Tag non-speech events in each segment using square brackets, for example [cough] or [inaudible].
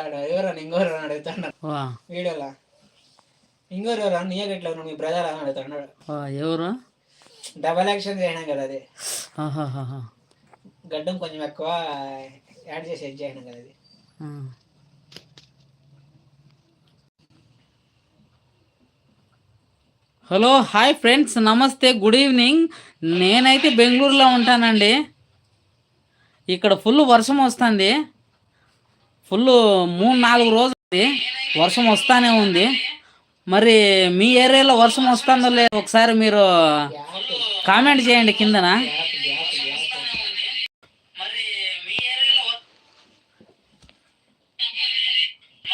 అడుగుతాడు. ఎవరు? ఇంకోరు అని అడుగుతాడు. వీడియోలో. ఇంకోరు ఎవరు? నీయ గట్ల మీ బ్రదర్ అని అడుగుతాడు. ఎవరు? డబల్ యాక్షన్ చేయడం కదా అది. గడ్డం కొంచెం ఎక్కువ యాడ్ చేసి ఎడ్ చేయడం కదా అది. Hello hi friends. నమస్తే గుడ్ ఈవినింగ్. నేనైతే బెంగళూరులో ఉంటానండి. ఇక్కడ ఫుల్ వర్షం వస్తుంది. ఫుల్ మూడు నాలుగు రోజులు వర్షం వస్తానే ఉంది. మరి మీ ఏరియాలో వర్షం వస్తుందో లేదో ఒకసారి మీరు కామెంట్ చేయండి కిందన.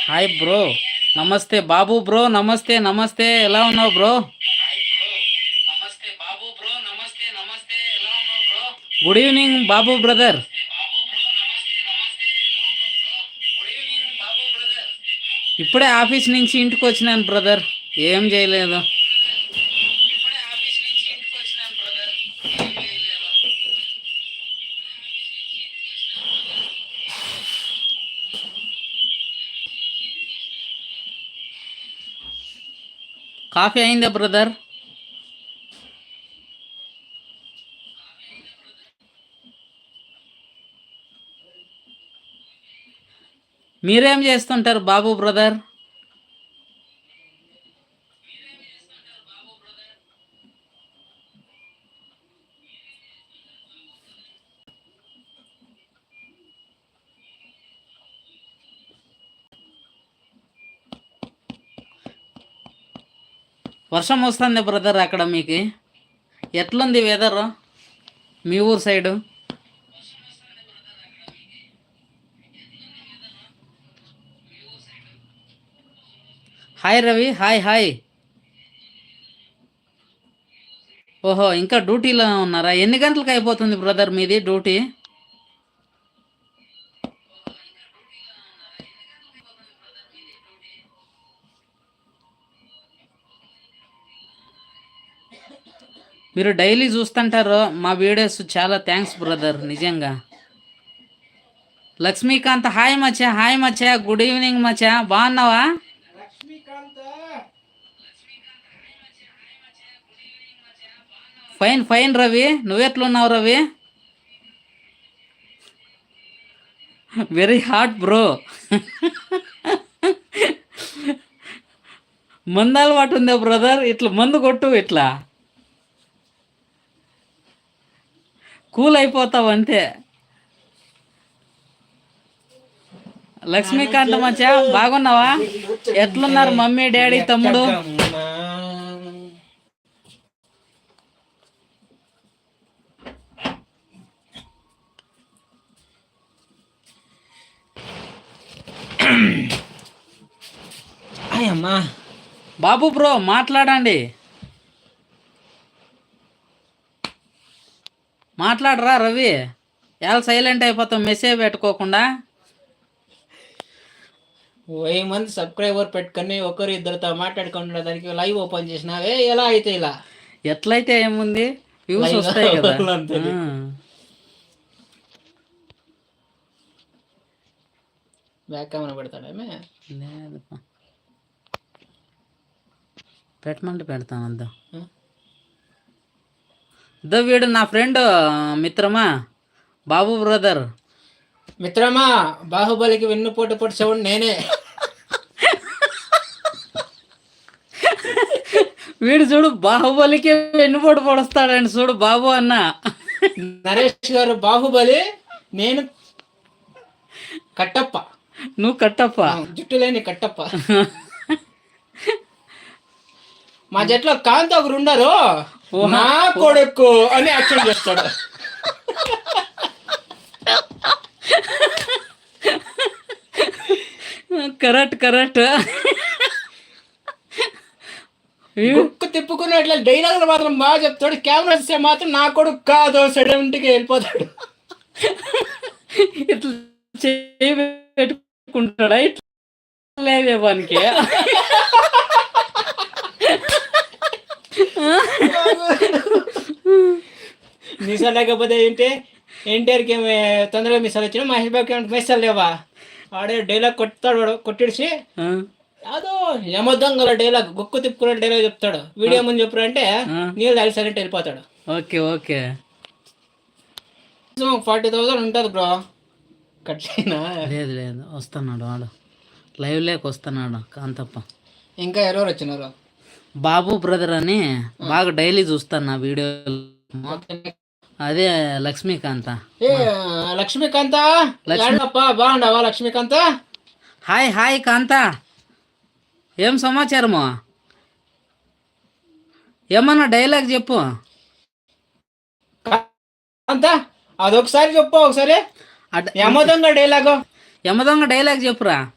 Hi bro. నమస్తే బాబు బ్రో నమస్తే నమస్తే. ఎలా ఉన్నావు bro? Good evening Babu brother. ఇప్పుడే ఆఫీస్ నుంచి ఇంటికి వచ్చినాను బ్రదర్ ఏం చేయలేదు. కాఫీ అయిందా బ్రదర్ మీరేం చేస్తుంటారు బాబు బ్రదర్? వర్షం వస్తుంది బ్రదర్ అక్కడ మీకు. ఎట్లుంది వెదర్ మీ ఊరు side? Hi Ravi hi hi. ఓహో ఇంకా డ్యూటీలో ఉన్నారా? ఎన్ని గంటలకు అయిపోతుంది బ్రదర్ మీది డ్యూటీ? మీరు డైలీ చూస్తుంటారు మా వీడియోస్ చాలా థ్యాంక్స్ బ్రదర్ నిజంగా. లక్ష్మీకాంత్ హాయ్ మచ్చా హాయ్ మచ్చా గుడ్ ఈవినింగ్ మచ్చా బాగున్నావా? ఫైన్ ఫైన్ రవి నువ్వెట్లున్నావు రవి? వెరీ హాట్ బ్రో మందు అలవాటు ఉందా బ్రదర్ ఇట్లా మందు కొట్టు ఇట్లా. కూల్ అయిపోతావు అంతే. లక్ష్మీకాంత్ మచ్చా బాగున్నావా? ఎట్లున్నారు మమ్మీ డాడీ తమ్ముడు? అమ్మా. బాబు బ్రో మాట్లాడండి. మాట్లాడరా రవి. ఎలా సైలెంట్ అయిపోతాం మెసేజ్ పెట్టుకోకుండా. వెయ్యి మంది సబ్స్క్రైబర్ పెట్టుకొని ఒకరు ఇద్దరితో మాట్లాడుకుంటున్న దానికి లైవ్ ఓపెన్ చేసినావే? ఎలా అయితే ఇలా? ఎట్లయితే ఏముంది? వ్యూస్ వస్తాయి కదా. బ్యాక్ కెమెరా పెడతాడేమే లేదప్పా. పెట్టమంటే పెడతాను అంతా? ఇదో వీడు నా ఫ్రెండ్ మిత్రమా? బాబు బ్రదర్. మిత్రమా బాహుబలికి వెన్నుపోటు పొడి సౌండ్ నేనే. వీడు చూడు బాహుబలికి వెన్నుపోటు పొడుస్తాడండి చూడు బాబు అన్న. నరేష్ గారు బాహుబలి నేను కట్టప్ప. నువ్వు కట్టప్ప? జుట్టు లేని కట్టప్ప. [laughs] మా జట్లో కాంతి ఒకరు ఉండరు. నా కొడుకు అని యాక్షన్ చేస్తాడు. Correct correct. గుక్కు తిప్పుకుని అట్లా డైలాగులు మాత్రం బాగా చెప్తాడు. కెమెరా వస్తే మాత్రం నా కొడుకు కాదు సెడెంట్కి వెళ్ళిపోతాడు. ఇట్లా చేయి పెట్టుకుంటాడా? ఇట్లా లేవే వానికి [laughs] మీసాలు లేకపోతే ఏంటి? ఎన్టీఆర్కి తొందరగా మీసాలు వచ్చినా మహేష్ బాబుకి ఏమంటే మీసాలు లేవా? ఆడే డైలాగ్ కొట్టిడిచి. ఆ, అదో యమదొంగల డైలాగ్ గుక్కు తిప్పుకునే డైలాగ్ చెప్తాడు. వీడియో ముందు చెప్పాడు అంటే. నీళ్ళు తాగి సైలెంట్ వెళ్ళిపోతాడు. Okay okay. ఫార్టీ థౌసండ్ ఉంటుంది బ్రో కట్ లేదు లేదు వస్తున్నాడు వాడు. లైవ్ లేక వస్తున్నాడు కాంతప్ప. ఇంకా ఎవరెవరు వచ్చినారు? బాబు బ్రదర్ అని బాగా డైలీ చూస్తాను నా వీడియోలు. అదే లక్ష్మీకాంత. లక్ష్మీకాంత? బాగుండవా లక్ష్మీకాంత? Hi hi Kanta. ఏం సమాచారము? ఏమన్నా డైలాగ్ చెప్పు. కాంత అదొకసారి చెప్పు ఒకసారి. యమదొంగ డైలాగ్. యమదొంగ డైలాగ్ చెప్పురా.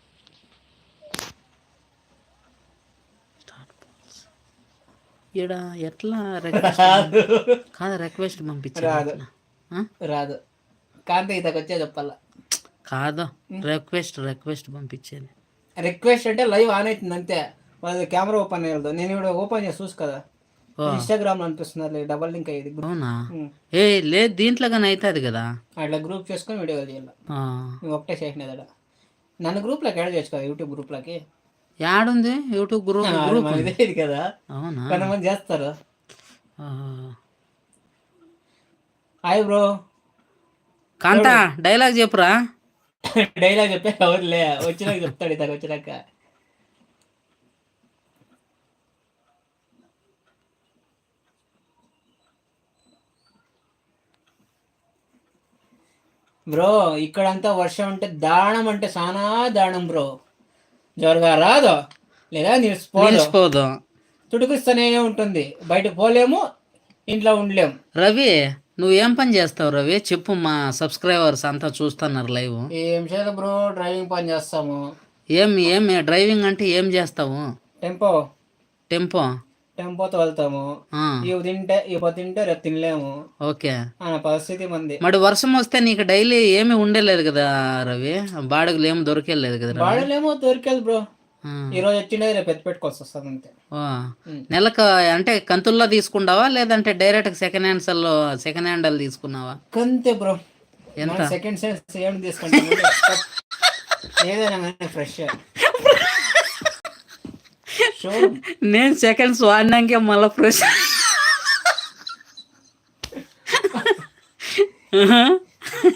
ఈడ ఎట్లా రిక్వెస్ట్ కాదు రిక్వెస్ట్ పంపించారు రాదు. కాంత ఇతకు వచ్చే చెప్పాలా? కాదు. రిక్వెస్ట్ రిక్వెస్ట్ పంపించేది. రిక్వెస్ట్ అంటే లైవ్ ఆన్ అవుతుంది అంతే. వాళ్ళది కెమెరా ఓపెన్ అయ్యదు. నేను ఇప్పుడు ఓపెన్ చేసి చూసు కదా. ఇన్స్టాగ్రామ్లో అనిపిస్తున్నారు డబల్ లింక్ అయ్యేది. అవునా. ఏ లేదు దీంట్లో కానీ అవుతుంది కదా? అట్లా గ్రూప్ చేసుకొని వీడియో చేయాలి. ఒకటే చేసినది నన్ను గ్రూప్లోకి యాడ్ చేసుకో యూట్యూబ్ గ్రూప్లోకి యాడుంది? యూట్యూబ్ గ్రూప్ గ్రూప్ ఇది కదా. అవునా? కొంతమంది చేస్తారు. Hi bro. కాంత డైలాగ్ చెప్పురా. డైలాగ్ చెప్పే ఎవరులే. వచ్చినాక చెప్తాడు ఇతను వచ్చినాక. బ్రో ఇక్కడంతా వర్షం అంటే దారుణం అంటే సానా దారుణం బ్రో. జోరుగా రాదు లేదా నిలిచిపోదు తుడికిస్తూనే ఉంటుంది. బయటకు పోలేము ఇంట్లో ఉండలేము. రవి నువ్వు ఏం పని చేస్తావు రవి? చెప్పు మా సబ్స్క్రైబర్స్ అంతా చూస్తున్నారు లైవ్. ఏం చేయదు బ్రో? డ్రైవింగ్ పని చేస్తాము. ఏం ఏం డ్రైవింగ్ అంటే ఏం చేస్తావు? టెంపో. టెంపో. టెంపోతో వెళ్తాము. ఇవి తింటే ఇవి తింటే రేపు తినలేము. ఓకే. అనే పరిస్థితి మంది. మరి వర్షం వస్తే నీకు డైలీ ఏమి ఉండలేదు కదా రవి? బాడుగులు ఏమి దొరికేలేదు కదా వాడలేమో దొరికేది బ్రో. ఈ రోజు వచ్చిండే రేపు ఎత్తి పెట్టుకోవాల్సి వస్తుంది అంతే. నెలకు అంటే కంతుల్లో తీసుకుంటావా? లేదంటే direct second hands second hand తీసుకున్నావా? కంతే బ్రో. ఎంత? సెకండ్ సెన్స్ ఏం తీసుకుంటాం ఏదైనా ఫ్రెష్. నేను సెకండ్స్ వాడినాకే మళ్ళీ ఫ్రెష్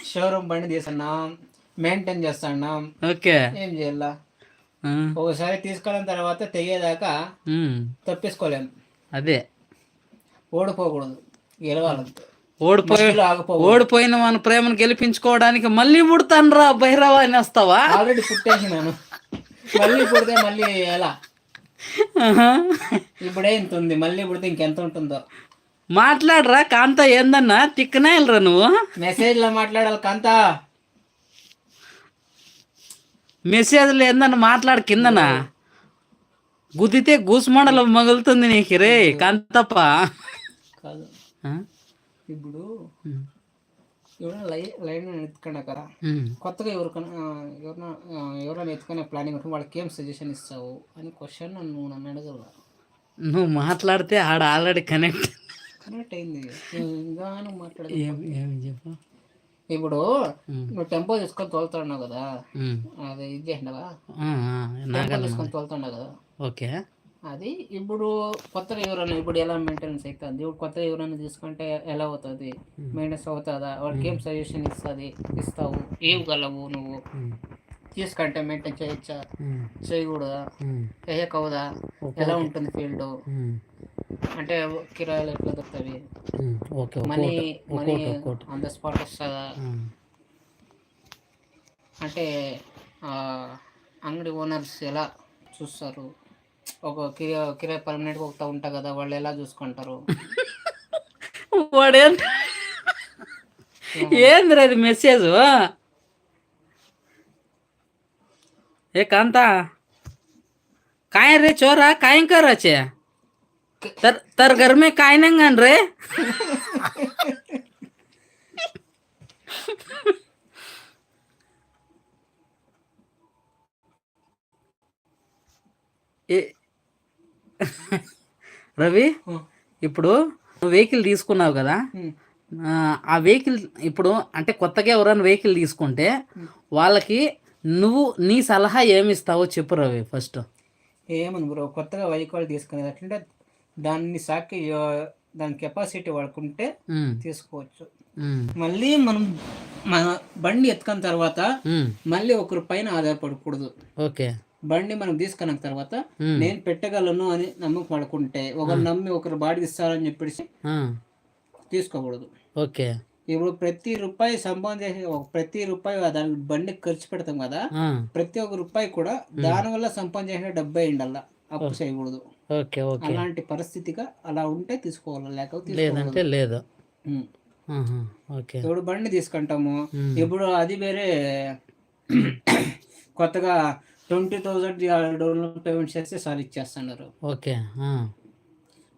షోరూమ్ బండి తీసుకున్నాం మెయింటైన్ చేస్తున్నాం. ఓకే. ఏం చేయాలా? ఒకసారి తీసుకెళ్ళిన తర్వాత తెగేదాకా ఉమ్, తప్పించుకోలేం అదే. ఓడిపోకూడదు. గెలవాలంతే ఓడిపోయి ఓడిపోయిన మన ప్రేమను గెలిపించుకోవడానికి మళ్ళీ పుడతాను రా భైరవా అని వస్తావా ఆల్రెడీ పుట్టేసినాను. మళ్ళీ పుడితే మళ్ళీ ఎలా. ఇప్పుడే ఇంత ఉంది మళ్ళీ పుడితే ఇంకెంత ఉంటుందో. మాట్లాడరా కాంత ఏందన్నా? తిక్కనాయలరా నువ్వు? మెసేజ్లో మాట్లాడాలి కాంత. మెసేజ్లు ఏందన్న మాట్లాడు కిందనా? గుద్దితే గూసుమండలం మగులుతుంది నీకు రే కాంతప్ప. కాదు? ఇప్పుడు ఎవరైనా లై లైన్ ఎత్తుకున్నా కదా ఉమ్. కొత్తగా ఎవరికైనా ఎవరైనా ఎవరైనా ఎత్తుకునే ప్లానింగ్ ఉంటుంది వాళ్ళకి ఏం సజెషన్ ఇస్తావు అని క్వశ్చన్ నువ్వు నన్ను అడగల నువ్వు మాట్లాడితే ఆడ ఆల్రెడీ కనెక్ట్ కరెక్ట్ అయింది. ఇంకా మాట్లాడదు. ఏం చెప్పు? ఇప్పుడు నువ్వు టెంపో తీసుకొని తోలుతున్నావు కదా. అది ఇది చేసినావా టెంపో తీసుకొని తోలుతున్నావు కదా. ఓకే. అది ఇప్పుడు కొత్తగా ఎవరైనా ఇప్పుడు ఎలా మెయింటెనెన్స్ అవుతుంది ఇప్పుడు కొత్తగా ఎవరైనా తీసుకుంటే ఎలా అవుతుంది? మెయింటెనెన్స్ అవుతుందా? వాడికి ఏం సజెషన్ ఇస్తుంది? ఇస్తావు? ఇవ్వగలవు నువ్వు? తీసుకుంటే మెయింటైన్ చేయొచ్చా? చేయకూడదా? ఉమ్, చేయకూడదా ఎలా ఉంటుంది ఫీల్డ్ అంటే కిరాయిలు ఎట్లా. Okay money money on the spot వస్తుందా? అంటే అంగడి ఓనర్స్ ఎలా చూస్తారు? ఒక కిరా కిరాయి పర్మనెంట్గా ఒకటా ఉంటా కదా వాళ్ళు ఎలా చూసుకుంటారు వాడేం ఏందిరా ఇది మెసేజ్ ఏ కాంతా काय रे चोरा काय करायचे तर तर घर में काय नाही रे ఏ- రవి. ఇప్పుడు నువ్వు వెహికల్ తీసుకున్నావు కదా. ఆ, వెహికల్ ఇప్పుడు అంటే కొత్తగా ఎవరైనా వెహికల్ తీసుకుంటే వాళ్ళకి నువ్వు నీ సలహా ఏమిస్తావో చెప్పు రవి ఫస్ట్. ఏమని బ్రో కొత్తగా వెహికల్ తీసుకునేది అట్లంటే దాన్ని సాకి దాని కెపాసిటీ వాడుకుంటే తీసుకోవచ్చు. మళ్ళీ మనం మన బండి ఎత్తుకున్న తర్వాత మళ్ళీ ఒకరి పైన ఆధారపడకూడదు. ఓకే. బండి మనం తీసుకున్న తర్వాత నేను పెట్టగలను అని నమ్మకం పడుకుంటే ఒకరు నమ్మి ఒకరు బాడీ ఇస్తారని చెప్పేసి తీసుకోకూడదు. ఓకే. ఇప్పుడు ప్రతి రూపాయి సంపాదించే ప్రతి రూపాయి దాని బండికి ఖర్చు పెడతాం కదా ప్రతి ఒక్క రూపాయి కూడా దానివల్ల సంపాదించిన డబ్బే ఉండాల. అప్పు చేయకూడదు. Okay okay. అలాంటి పరిస్థితిగా అలా ఉంటే తీసుకోవాలి లేకపోతే. లేదంటే లేదు. ఇప్పుడు బండి తీసుకుంటాము. ఇప్పుడు అది వేరే కొత్తగా ట్వంటీ థౌజండ్ డౌన్ పేమెంట్ చేస్తే సార్ ఇచ్చేస్తున్నారు. Okay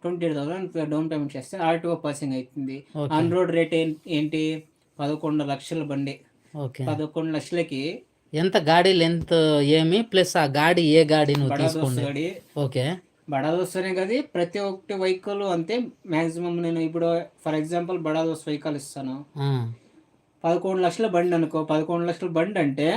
twenty thousand down payment చేస్తే ఆర్టీఓ పాసింగ్ అవుతుంది ఆన్ రోడ్ రేట్ ఏంటి? పదకొండు లక్షల బండి. ఓకే. పదకొండు లక్షలకి ఎంత గాడి లెంత్ ఏమి? ప్లస్ ఆ గాడి ఏ గాడి నువ్వు తీసుకోండి. గాడి. ఓకే. బడా దోస్తనే కదా ప్రతి ఒక్కటి వెహికల్ అంతే. మాక్సిమం నేను ఇప్పుడు ఫర్ ఎగ్జాంపుల్ బడా దోస్త్ వెహికల్ ఇస్తాను. పదకొండు లక్షల బండి అనుకో పదకొండు లక్షల బండి అంటే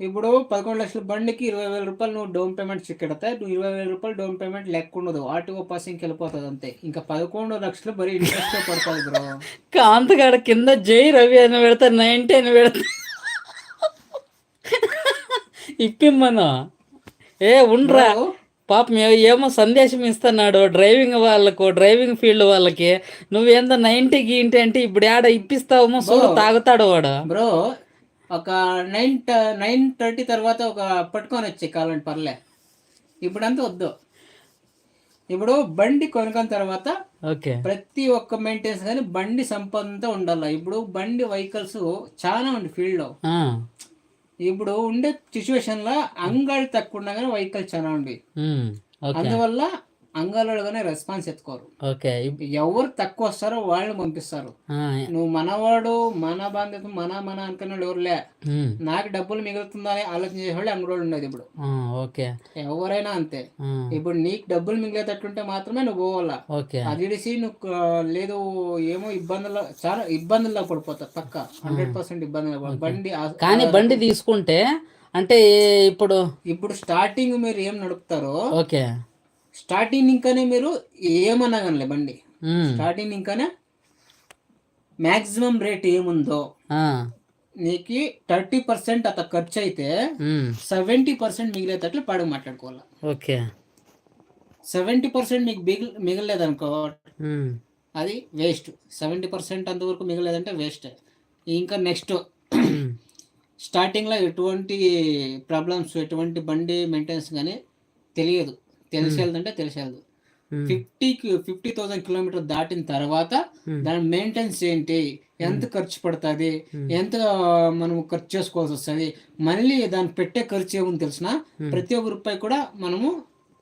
ఇప్పుడు పదకొండు లక్షల బండికి ఇరవై వేల రూపాయలు నువ్వు డౌన్ పేమెంట్ కడితే నువ్వు ఇరవై వేల రూపాయలు డౌన్ పేమెంట్ లెక్క ఉండదు ఆర్టీఓ పాసింగ్కి వెళ్ళిపోతుంది అంతే. ఇంకా పదకొండు లక్షలు బరీ ఇంట్రెస్ట్ పడుతుంది బ్రో. కాంతగాడ కింద జై రవి అని పెడతా నైన్టీ అని పెడతా ఇప్పిమ్మను ఏ ఉండ్రా. పాపం ఏమో సందేశం ఇస్తున్నాడు డ్రైవింగ్ వాళ్ళకు డ్రైవింగ్ ఫీల్డ్ వాళ్ళకి. నువ్వేందో నైన్టీ గీంటి అంటే ఇప్పుడు ఆడ ఇప్పిస్తావేమో చూడు తాగుతాడు వాడు. బ్రో ఒక నైన్ నైన్ థర్టీ తర్వాత ఒక పట్టుకొని వచ్చి కావాలంటే పర్లే. ఇప్పుడంతా వద్దు. ఇప్పుడు బండి కొనుక్కున్న తర్వాత ఓకే. ప్రతి ఒక్క మెయింటెనెన్స్ కానీ బండి సంపదంతా ఉండాలి. ఇప్పుడు బండి వెహికల్స్ చాలా ఉంది ఫీల్డ్లో. ఇప్పుడు ఉండే సిచ్యువేషన్లో అంగాళ్ళు తక్కువ ఉన్నా కానీ వెహికల్ చాలా ఉంది. అందువల్ల అంగాళ్ళు కానీ రెస్పాన్స్ ఎత్తుకోరు. ఓకే. ఎవరు తక్కువ వస్తారో వాళ్ళని పంపిస్తారు. నువ్వు మనవాడు మన బాధ్యత మన మన అనుకున్న వాళ్ళు ఎవరులే. ఉమ్, నాకు డబ్బులు మిగులుతుందని ఆలోచన చేసేవాళ్ళు అంగడోళ్ళు ఉండేది ఇప్పుడు. ఓకే. ఎవరైనా అంతే. ఇప్పుడు నీకు డబ్బులు మిగిలేటట్టుంటే మాత్రమే నువ్వు పోవాలా. ఓకే. అది ఇడిసి నువ్వు లేదు ఏమో ఇబ్బందులు చాలా ఇబ్బందుల్లో పడిపోతావు పక్క. హండ్రెడ్ పర్సెంట్ ఇబ్బందులు బండి కానీ బండి తీసుకుంటే అంటే ఇప్పుడు ఇప్పుడు స్టార్టింగ్ మీరు ఏం నడుపుతారో ఓకే. స్టార్టింగ్ ఇంకానే మీరు ఏమన్నా కానీ బండి స్టార్టింగ్ ఇంకానే మాక్సిమం రేట్ ఏముందో నీకు థర్టీ పర్సెంట్ అత ఖర్చు అయితే సెవెంటీ పర్సెంట్ మిగిలేటట్లు పాడు మాట్లాడుకోవాలి. ఓకే. సెవెంటీ పర్సెంట్ మీకు మిగిలి మిగలేదనుకో ఉమ్, అది వేస్ట్. సెవెంటీ పర్సెంట్ అంతవరకు మిగలేదంటే వేస్ట్. ఇంకా నెక్స్ట్ స్టార్టింగ్లో ఎటువంటి ప్రాబ్లమ్స్ ఎటువంటి బండి మెయింటెనెన్స్ కానీ తెలియదు. తెలిసేదంటే తెలిసేది. ఉమ్, ఫిఫ్టీకి ఫిఫ్టీ థౌసండ్ కిలోమీటర్ దాటిన తర్వాత. దాని మెయింటెనెన్స్ ఏంటి? ఎంత ఖర్చు పడుతుంది. ఎంత మనం ఖర్చు చేసుకోవాల్సి వస్తుంది? మళ్ళీ దాన్ని పెట్టే ఖర్చు ఏముంది తెలిసిన. ప్రతి ఒక్క రూపాయి కూడా మనము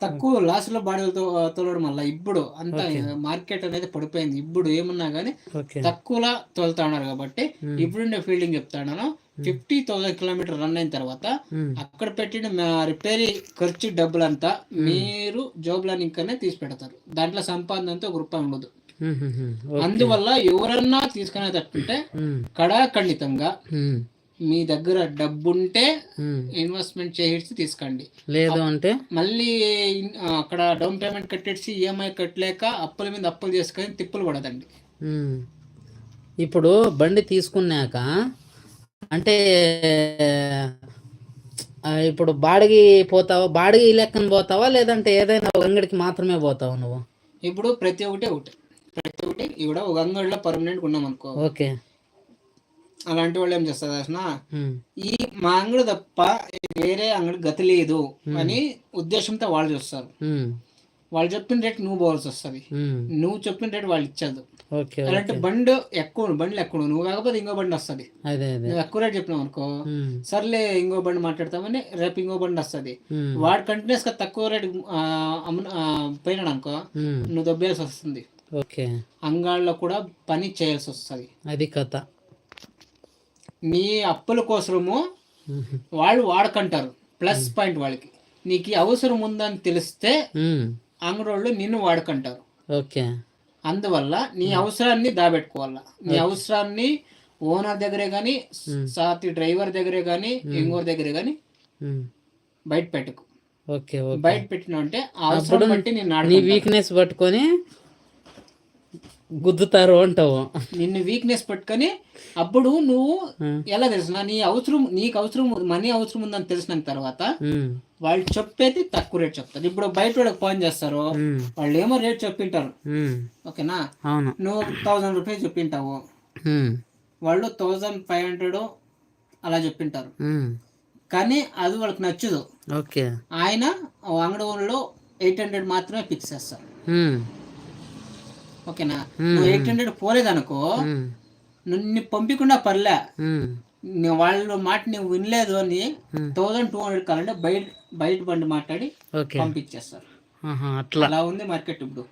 తక్కువ లాస్లో బాడీలతో తోలడం వల్ల ఇప్పుడు అంత మార్కెట్ అనేది పడిపోయింది. ఇప్పుడు ఏమన్నా కానీ ఓకే. తక్కువలా తోలుతా ఉన్నారు కాబట్టి. ఇప్పుడు నేను ఫీల్డింగ్ చెప్తాను ఫిఫ్టీ థౌసండ్ కిలోమీటర్ రన్ అయిన తర్వాత ఉమ్, అక్కడ పెట్టిన రిపేరీ ఖర్చు డబ్బులంతా మీరు జోబులని ఇంకానే తీసి పెడతారు. దాంట్లో సంపాదన అంతా ఒక రూపాయి ఉండదు. ఓకే. అందువల్ల ఎవరన్నా తీసుకునేటట్టుంటే కడాఖండితంగా మీ దగ్గర డబ్బుంటే. ఇన్వెస్ట్మెంట్ చేసి తీసుకోండి. లేదు అంటే? మళ్ళీ అక్కడ డౌన్ పేమెంట్ కట్టేసి ఈఎంఐ కట్టలేక అప్పుల మీద అప్పులు చేసుకొని తిప్పులు పడదండి. ఇప్పుడు బండి తీసుకున్నాక అంటే ఇప్పుడు బాడిగి పోతావా? బాడిగి లెక్కన పోతావా? లేదంటే ఏదైనా ఒక అంగడికి మాత్రమే పోతావా నువ్వు? ఇప్పుడు ప్రతి ఒక్కటి ఒకటి. ప్రతి ఒక్కటి. ఇక్కడ ఒక అంగడిలో పర్మనెంట్ ఉన్నాం అనుకో. ఓకే. అలాంటి వాళ్ళు ఏం చేస్తారు ఉమ్, ఈ మా అంగడి తప్ప వేరే అంగడి గతి లేదు అని ఉద్దేశంతో వాళ్ళు చూస్తారు. వాళ్ళు చెప్పిన రేట్ నువ్వు పోవాల్సి వస్తుంది. నువ్వు చెప్పిన రేట్ వాళ్ళు ఇచ్చేది. ఓకే అలాంటి బండి ఎక్కువ బండ్లు ఎక్కువ నువ్వు కాకపోతే ఇంకో బండి వస్తుంది. నువ్వు ఎక్కువ రేట్ చెప్పినావు అనుకో సర్లే ఇంకో బండి మాట్లాడతామని రేపు ఇంకో బండి వస్తుంది. వాడు కంటిన్యూస్గా తక్కువ రేట్ పోయినాడు అనుకో నువ్వు దొబ్బేయాల్సి వస్తుంది. ఓకే. అంగాళ్ళలో కూడా పని చేయాల్సి వస్తుంది. అది కథ. నీ అప్పుల కోసము వాళ్ళు వాడకంటారు. ప్లస్ పాయింట్ వాళ్ళకి. నీకు అవసరం ఉందని తెలిస్తే ఉమ్, అంగడోళ్ళు నిన్ను వాడుకుంటారు. ఓకే. అందువల్ల నీ అవసరాన్ని దాబెట్టుకోవాలా. నీ అవసరాన్ని ఓనర్ దగ్గరే కానీ సాతి డ్రైవర్ దగ్గరే కానీ ఇంకోరి దగ్గరే కానీ. బయట పెట్టుకు. ఓకే బయట పెట్టిన అంటే అవసరం బట్టి నేను. వీక్నెస్ పట్టుకొని గుద్దుతారు అంటావు నిన్ను వీక్నెస్ పట్టుకొని అప్పుడు నువ్వు. ఎలా తెలిసిన నీ అవసరం నీకు అవసరం మనీ అవసరం ఉందని తెలిసిన తర్వాత. వాళ్ళు చెప్పేది తక్కువ రేట్ చెప్తారు ఇప్పుడు బయట వాళ్ళకి ఫోన్ చేస్తారు. వాళ్ళు ఏమో రేట్ చెప్పింటారు. ఓకేనా నువ్వు థౌజండ్ రూపీస్ చెప్పింటావు. వాళ్ళు థౌజండ్ ఫైవ్ హండ్రెడ్ అలా చెప్పింటారు. కానీ అది వాళ్ళకి నచ్చదు ఓకే ఆయన అంగడి ఓన్లో ఎయిట్ హండ్రెడ్ మాత్రమే ఫిక్స్ చేస్తారు. ఓకేనా? నువ్వు ఎయిట్ హండ్రెడ్ పోలేదనుకో. నిన్ను పంపించకుండా పర్లే. వాళ్ళ మాట నువ్వు వినలేదు అని థౌజండ్ టూ హండ్రెడ్ కావాలంటే బయట బయట బండి మాట్లాడి పంపించేస్తారు. అలా ఉంది మార్కెట్ ఇప్పుడు.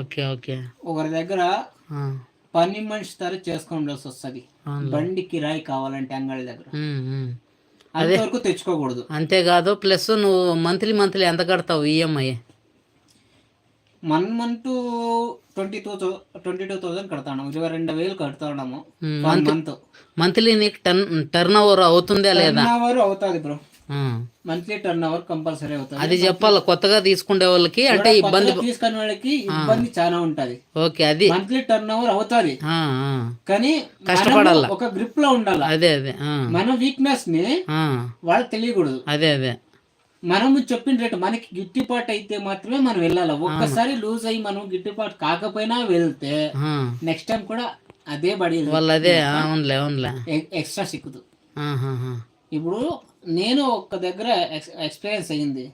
Okay okay. ఒకరి దగ్గర. పని మనిషి ధర చేసుకోవాల్సి వస్తుంది. బండి కిరాయి కావాలంటే అంగడి దగ్గర. అంతవరకు తెచ్చుకోకూడదు. అంతేకాదు ప్లస్ నువ్వు మంత్లీ మంత్లీ ఎంత కడతావు E EMI one month twenty two twenty two thousand కడతాను ఇరవై రెండు వేలు కడతాము మంత్ మంత్లీ నీకు టర్న్ టర్న్ ఓవర్ అవుతుందా లేదా? టర్న్ అవర్ అవుతుంది bro. Monthly turn over compulsory అవుతుంది. అది చెప్పాలి కొత్తగా తీసుకునే వాళ్ళకి అంటే ఇబ్బంది తీసుకునే వాళ్ళకి ఇబ్బంది చాలా ఉంటది. ఓకే అది మంత్లీ టర్న్ అవర్ అవుతుంది. కానీ కష్టపడాల. ఒక గ్రిప్లో ఉండాలి? అదే అదే. మన వీక్నెస్ని ఆ. వాళ్ళకి తెలియకూడదు. అదే అదే. మనము చెప్పిన రేటు మనకి గిట్టుబాటు అయితే మాత్రమే మనం వెళ్ళాలి ఒక్కసారి లూజ్ అయ్యి మనం గిట్టుబాటు కాకపోయినా వెళ్తే. నెక్స్ట్ టైం కూడా అదే బడి వాళ్ళు అదే అవునులే అవునులే ఎక్స్ట్రా సిక్కుదు. ఇప్పుడు నేను ఒక దగ్గర ఎక్స్పీరియన్స్ అయ్యింది.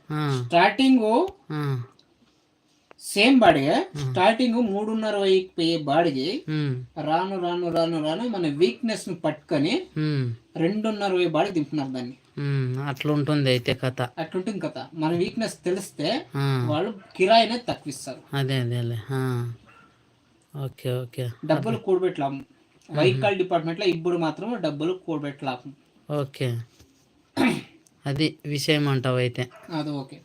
స్టార్టింగ్. సేమ్ బాడీ స్టార్టింగ్ మూడున్నర వెయ్యి పోయే బాడీకి ఉమ్. రాను రాను రాను రాను మన వీక్నెస్ని పట్టుకొని. రెండున్నర వెయ్యి బాడీ దింపుతున్నారు దాన్ని ఉమ్. అట్లా ఉంటుంది అయితే కథ. అట్లుంటుంది కదా మన వీక్నెస్ తెలిస్తే. వాళ్ళు కిరాయి అనేది తక్కువ ఇస్తారు అదే. అదేలే. Okay okay. డబ్బులు కూడబెట్టలాము. వెహికల్ డిపార్ట్మెంట్లో ఇప్పుడు మాత్రం డబ్బులు కూడబెట్టలాము. ఓకే. అది విషయం అంటావు అయితే. అది ఓకే.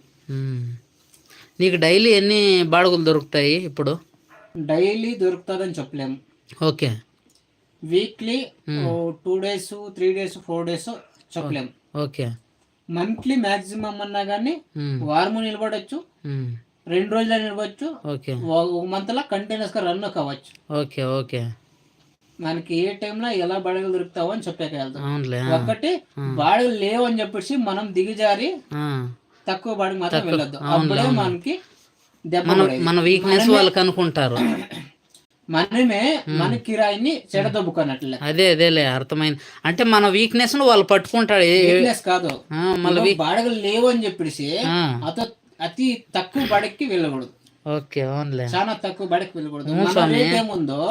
నీకు డైలీ ఎన్ని బాడుగులు దొరుకుతాయి ఇప్పుడు? డైలీ దొరుకుతుందని చెప్పలేము. Okay. Weekly two days three days four days చెప్పలేము. ఓకే. మంత్లీ మాక్సిమం అన్నా కానీ. వారము నిలబడచ్చు. రెండు రోజులు నిలబడచ్చు. ఓకే. ఒక మంత్ లా కంటిన్యూస్గా రన్ కావచ్చు. Okay okay. మనకి ఏ టైంలో ఎలా బాడగలు దొరుకుతావో అని చెప్పాక ఒకటి బాడగలు లేవు అని చెప్పేసి మనం దిగజారి. తక్కువ బాడకి మాత్రం వెళ్ళొద్దు. అప్పుడే మనకి. మన వీక్నెస్ వాళ్ళకి అనుకుంటారు. [coughs] మనమే మన కిరాయిని చెడదొబ్బుకున్నట్లే. అదే అదేలే అర్థమైంది. అంటే మన వీక్నెస్ను వాళ్ళు పట్టుకుంటాడు. వీక్నెస్ కాదు. మళ్ళీ బాడగలు లేవు అని చెప్పేసి. అత అతి తక్కువ బాడకి వెళ్ళకూడదు. ఓకే అవునులే. చాలా తక్కువ బాడకి వెళ్ళకూడదు. ఏముందో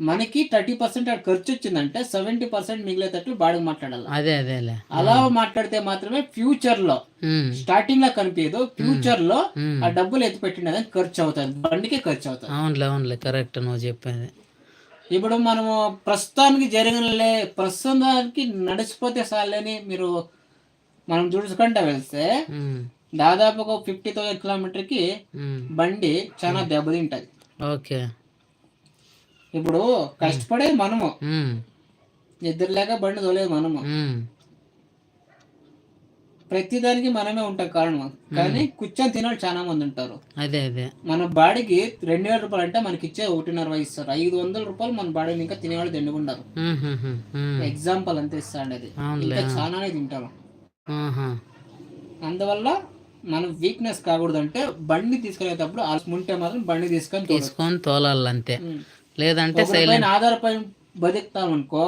మనకి థర్టీ పర్సెంట్ ఖర్చు వచ్చిందంటే సెవెంటీ పర్సెంట్ మిగిలేటట్లు బాడకి మాట్లాడాలి. అదే అదేలే అలా మాట్లాడితే మాత్రమే ఫ్యూచర్లో. స్టార్టింగ్లో కనిపించదు ఫ్యూచర్లో. ఆ డబ్బులు ఎత్తి పెట్టినది ఖర్చు అవుతుంది బండికి ఖర్చు అవుతుంది అవునులే అవునులే కరెక్ట్ నువ్వు చెప్పేది. ఇప్పుడు మనము ప్రస్తుతానికి జరిగినలే ప్రస్తుతానికి నడిచిపోతే చాలని మీరు మనం చూసుకుంటా వెళ్తే. దాదాపు ఒక ఫిఫ్టీ థౌసండ్ కిలోమీటర్కి. బండి చాలా దెబ్బతింటది. ఓకే. ఇప్పుడు కష్టపడేది మనము. నిద్ర లేక బండి తోలేదు మనము. ప్రతి దానికి మనమే ఉంటాం కారణం కానీ కూర్చొని తినాలి చాలా మంది ఉంటారు అదే అదే మన బాడీకి రెండు వేల రూపాయలు అంటే మనకి ఇచ్చే ఒకటిన్నర ఇస్తారు ఐదు వందల రూపాయలు మన బాడీని ఇంకా తినేవాళ్ళు ఉమ్. ఎగ్జాంపుల్ అంతే ఇస్తాండి అది అవునులే ఇంకా చాలానే తింటారు. అందువల్ల మనం వీక్నెస్ కాకూడదు అంటే బండి తీసుకెళ్ళేటప్పుడు ఆ ఉంటే మాత్రం బండి తీసుకొని. తీసుకొని తోలాలి అంతే ఉమ్. లేదంటే పైన ఆధారపడి బతుకుతాం అనుకో.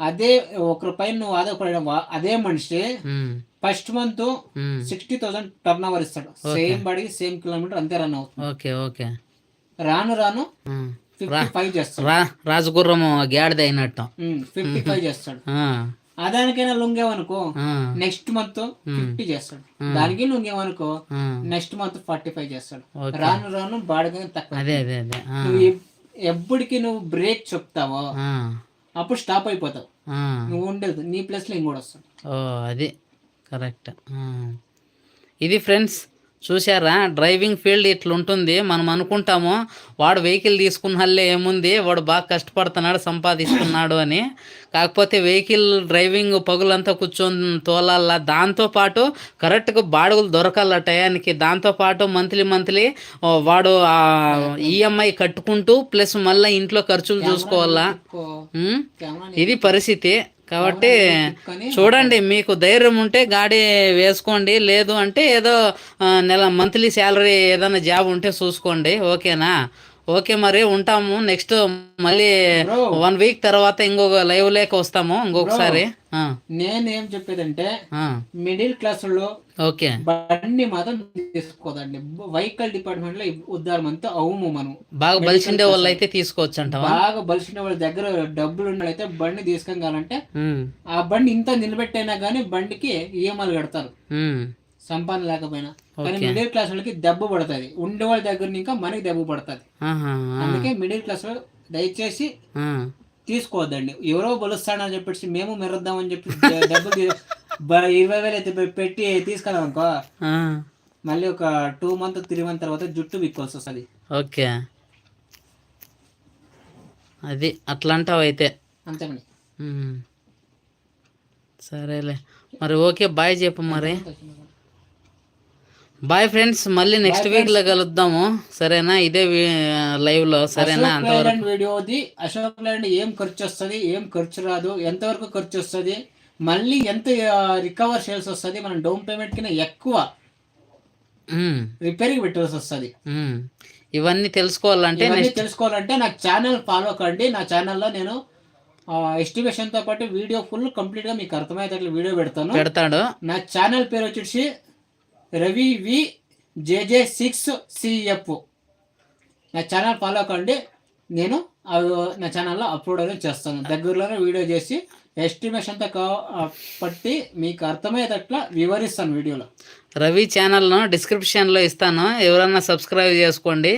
అదే ఒకరి పైన నువ్వు ఆధారపడిన వా- అదే మనిషి. First month. Sixty thousand turn over ఇస్తాడు సేమ్ బాడీ సేమ్ కిలోమీటర్ అంతే రన్ అవుతుంది ఓకే ఓకే రాను రాను. ఫిఫ్టీ ఫైవ్ చేస్తాడు రా రాజగుర్రము గాడిద అయినట్టు ఫిఫ్టీ ఫైవ్ చేస్తాడు ఆ. అదానికైనా లొంగేవనుకో. నెక్స్ట్ మంత్ ఫిఫ్టీ చేస్తాడు దానికి లొంగేవనుకో. నెక్స్ట్ మంత్ ఫార్టీ ఫైవ్ చేస్తాడు. రాను రాను బాడగా తక్కువ అదే అదే. నువ్వు ఎప్పటికి నువ్వు బ్రేక్ చెప్తావో. అప్పుడు స్టాప్ అయిపోతావు. నువ్వు ఉండదు. నీ ప్లేస్లో ఇంకోటి వస్తాడు. ఓ అది. కరెక్ట్. ఇది ఫ్రెండ్స్ చూసారా డ్రైవింగ్ ఫీల్డ్ ఇట్లుంటుంది. మనం అనుకుంటాము వాడు వెహికల్ తీసుకున్నల్లే ఏముంది వాడు బాగా కష్టపడుతున్నాడు సంపాదిస్తున్నాడు అని. కాకపోతే వెహికల్ డ్రైవింగ్ పగులంతా కూర్చొని తోలాల. దాంతోపాటు కరెక్ట్గా బాడుగులు దొరకాల టయానికి. దాంతోపాటు మంత్లీ మంత్లీ వాడు ఈఎంఐ కట్టుకుంటూ ప్లస్ మళ్ళీ ఇంట్లో ఖర్చులు చూసుకోవాలా. ఇది పరిస్థితి. కాబట్టి చూడండి మీకు ధైర్యం ఉంటే గాడి వేసుకోండి. లేదు అంటే ఏదో నెల మంత్లీ శాలరీ ఏదైనా జాబ్ ఉంటే చూసుకోండి. ఓకేనా? ఓకే మరి ఉంటాము. నెక్స్ట్ మళ్ళీ. వన్ వీక్ తర్వాత ఇంకొక లైవ్ లేక వస్తాము ఇంకొకసారి. నేనేం చెప్పేదంటే మిడిల్ క్లాస్లో ఓకే. బండి మాత్రం తీసుకోదండి. వెహికల్ డిపార్ట్మెంట్లో ఉద్దారం అంతా అవుము మనం. బాగా బలిసిండే వాళ్ళు అయితే తీసుకోవచ్చు అంటావా బాగా బలిసిన వాళ్ళ దగ్గర డబ్బులు ఉన్నట్లయితే బండి తీసుకెళ్ళాలంటే ఉమ్, ఆ బండి ఇంత నిలబెట్టైనా గానీ బండికి ఈఎంఐలు కడతారు. సంపాదన లేకపోయినా కానీ. మిడిల్ క్లాస్ వాళ్ళకి దెబ్బ పడుతుంది. ఉండే వాళ్ళ దగ్గర ఇంకా మనకి దెబ్బ పడుతుంది. అందుకే మిడిల్ క్లాస్లో దయచేసి తీసుకోవద్దండి. ఎవరో బలుస్తాడని చెప్పేసి మేము మెరుద్దామని చెప్పి డబ్బులు తీ- బ- ఇరవై వేలు అయితే పెట్టి తీసుకెళ్ళాం అనుకో. మళ్ళీ ఒక టూ మంత్ త్రీ మంత్ తర్వాత జుట్టు విక్కోవాల్సి వస్తుంది ఓకే. అది అట్లా అంటావు అయితే. అంతేనండి. సరేలే. మరి ఓకే బాయ్ చెప్పు మరి. బాయ్ ఫ్రెండ్స్ మళ్ళీ నెక్స్ట్ వీక్లో కలుద్దాము. సరేనా? ఇదే లైవ్లో. సరేనా? అంతవరకు. వీడియోది అశోక్ లేలాండ్ ఏం ఖర్చు వస్తుంది? ఏం ఖర్చు రాదు? ఎంతవరకు ఖర్చు వస్తుంది? మళ్ళీ ఎంత రికవర్ చేయాల్సి వస్తుంది? మనం డౌన్ పేమెంట్ కింద ఎక్కువ ఉమ్, రిపేర్కి పెట్టాల్సి వస్తుంది. ఇవన్నీ తెలుసుకోవాలంటే తెలుసుకోవాలంటే నా ఛానల్ ఫాలో కండి. నా ఛానల్లో నేను ఎస్టిమేషన్తో పాటు వీడియో ఫుల్ కంప్లీట్గా మీకు అర్థమయ్యేటట్లు వీడియో పెడతాను. పెడతాడు. నా ఛానల్ పేరు వచ్చేసి Ravi V JJ six CF. నా ఛానల్ ఫాలో కండి నేను అవి నా ఛానల్లో అప్లోడ్ అనేది చేస్తాను. దగ్గరలోనే వీడియో చేసి ఎస్టిమేషన్తో కా పట్టి మీకు అర్థమయ్యేటట్లా వివరిస్తాను వీడియోలో. రవి ఛానల్ను డిస్క్రిప్షన్లో ఇస్తాను. ఎవరన్నా సబ్స్క్రైబ్ చేసుకోండి.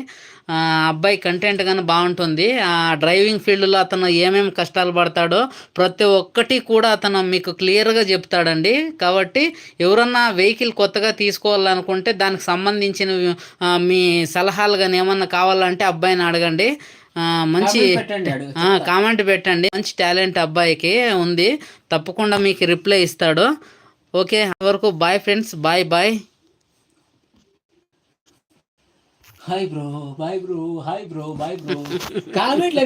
అబ్బాయి కంటెంట్ కానీ బాగుంటుంది. ఆ డ్రైవింగ్ ఫీల్డ్లో అతను ఏమేమి కష్టాలు పడతాడో ప్రతి ఒక్కటి కూడా అతను మీకు క్లియర్గా చెప్తాడండి. కాబట్టి ఎవరన్నా వెహికల్ కొత్తగా తీసుకోవాలనుకుంటే దానికి సంబంధించిన మీ సలహాలు కానీ ఏమన్నా కావాలంటే అబ్బాయిని అడగండి. మంచి కామెంట్ పెట్టండి మంచి టాలెంట్ అబ్బాయికి ఉంది. తప్పకుండా మీకు రిప్లై ఇస్తాడు. ఓకే వరకు bye friends bye bye hi bro bye bro hi bro bye bro కామెంట్లో